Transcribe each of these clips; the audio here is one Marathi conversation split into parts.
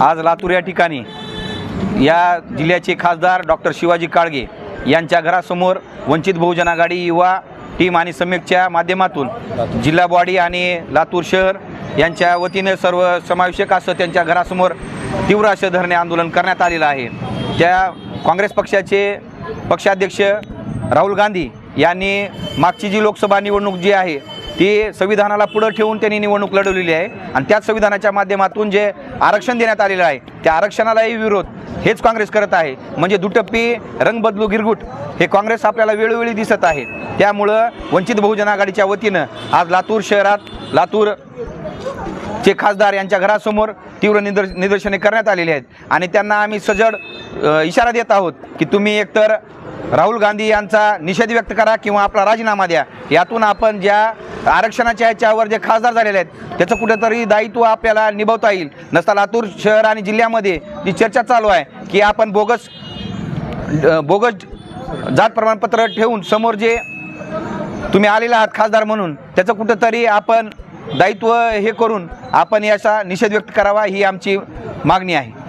आज लातूर या ठिकाणी या जिल्ह्याचे खासदार डॉक्टर शिवाजी काळगे यांच्या घरासमोर वंचित बहुजन आघाडी युवा टीम आणि सम्यकच्या माध्यमातून जिल्हा बॉडी आणि लातूर शहर यांच्या वतीने सर्व समावेशक असं त्यांच्या घरासमोर तीव्र असं धरणे आंदोलन करण्यात आलेलं आहे. त्या काँग्रेस पक्षाचे पक्षाध्यक्ष राहुल गांधी यांनी मागची जी लोकसभा निवडणूक जी आहे ती संविधानाला पुढं ठेवून त्यांनी निवडणूक लढवलेली आहे. आणि त्याच संविधानाच्या माध्यमातून जे आरक्षण देण्यात आलेलं आहे त्या आरक्षणालाही विरोध हेच काँग्रेस करत आहे. म्हणजे दुटप्पी रंग बदलू गिरगुट हे काँग्रेस आपल्याला वेळोवेळी दिसत आहे. त्यामुळं वंचित बहुजन आघाडीच्या वतीनं आज लातूर शहरात लातूर चे खासदार यांच्या घरासमोर तीव्र निदर् निदर्शने करण्यात आलेली आहेत. आणि त्यांना आम्ही सजड इशारा देत आहोत की तुम्ही एकतर राहुल गांधी यांचा निषेध व्यक्त करा किंवा आपला राजीनामा द्या. यातून आपण ज्या आरक्षणाच्या ह्याच्यावर जे खासदार झालेले आहेत त्याचं कुठेतरी दायित्व आपल्याला निभावता येईल. नसता लातूर शहर आणि जिल्ह्यामध्ये जी चर्चा चालू आहे की आपण बोगस बोगस जात प्रमाणपत्र ठेवून समोर जे तुम्ही आलेला आहात खासदार म्हणून त्याचं कुठंतरी आपण दायित्व हे करून आपण याचा निषेध व्यक्त करावा ही आमची मागणी आहे.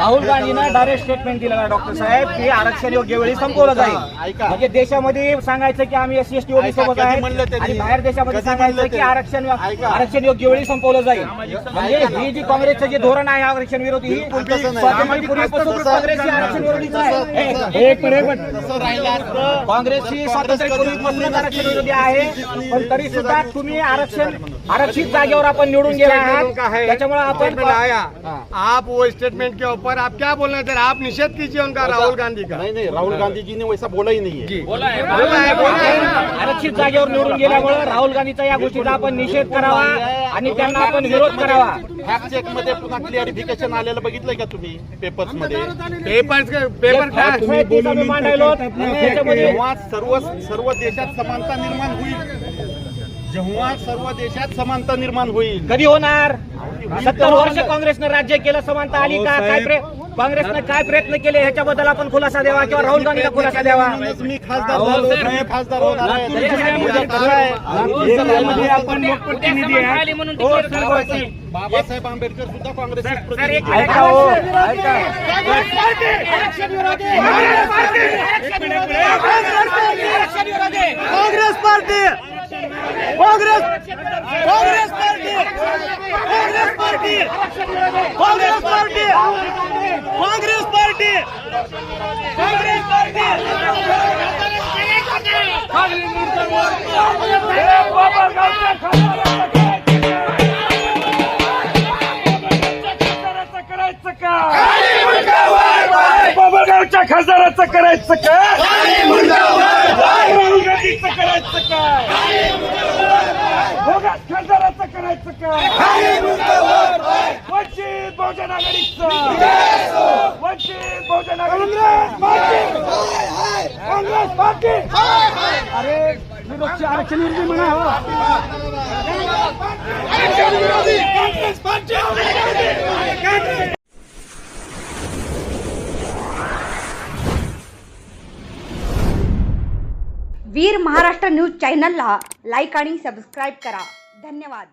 राहुल गांधीनं डायरेक्ट स्टेटमेंट दिलं डॉक्टर साहेब की आरक्षण योग्य वेळी संपवलं जाईल. म्हणजे देशामध्ये सांगायचं की आम्ही S C S T OBC सोबत आहे? आणि बाहेर देशामध्ये सांगायचं की? आरक्षण. आरक्षण योग्य वेळी संपवलं जाईल म्हणजे ही जी काँग्रेसचं जे धोरण आहे आरक्षण विरोधी ही तसं- काँग्रेस आरक्षण विरोधीच आहे तसं- एक मिनिट, एक मिनिट. तसं राहिलं असतं काँग्रेस ही स्वातंत्र्यपूर्वीपासून आरक्षण विरोधी आहे पण तरी सुद्धा तुम्ही आरक्षण आरक्षित जागेवर आपण निवडून गेला आहात. है त्याच्यामुळे आपण आया. आप वो स्टेटमेंट के ऊपर आप क्या बोलना चाह रहे? आप निषेध कीजिए उनका राहुल गांधी का। नाही नाही राहुल गांधी जी ने वैसा बोला ही नहीं है। बोला है बोला है आरक्षित जागेवर निवडून गेल्यामुळे राहुल गांधीचा या गोष्टीचा आपण निषेध करावा आणि त्यांना आपण विरोध करावा. फॅक्ट चेकमध्ये पुन्हा क्लिअरिफिकेशन आलेलं बघितलंय का तुम्ही पेपर्समध्ये? पेपर पेपर त्याच्यामध्ये सर्व सर्व देशात समानता निर्माण होईल. जेव्हा सर्व देशात समानता निर्माण होईल. कधी होणार? सत्तर वर्ष काँग्रेसनं राज्य केलं समानता आली का? काय प्रय- काँग्रेसनं काय प्रयत्न केले? ह्याच्याबद्दल आपण खुलासा द्यावा किंवा राहुल गांधीला खुलासा द्यावा? म्हणूनच मी खासदार झालो मी खासदार होणार आहे. लातूर त्याच्यामुळे कसं आहे? जिल्ह्यामध्ये आपण लोकप्रतिनिधी आहे हो, बाबासाहेब आंबेडकर सुद्धा काँग्रेसचे सर, एक प्रतिनिधी मिनिट. ऐका हो, ऐका. Congress party Congress Congress party Congress party! Congress party! Congress party! Congress party! बाबागावच्या खासदाराचं करायचं का? राहुल गांधीचं करायचं का? करायचं काय वंचित बहुजन आघाडीचं वंचित बहुजन आघाडी काँग्रेस पार्टी अरे विरोधची आरक्षण विरोधी म्हणा काँग्रेस पार्टी वीर महाराष्ट्र न्यूज चॅनलला लाईक आणि सबस्क्राईब करा. धन्यवाद.